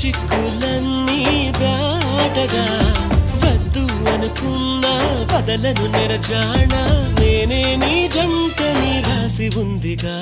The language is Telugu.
చిక్కులన్నీ దాటగా వద్దు అనుకున్న పదలను నెరజాణ నేనే నీ జంట నీ రాసి ఉందిగా.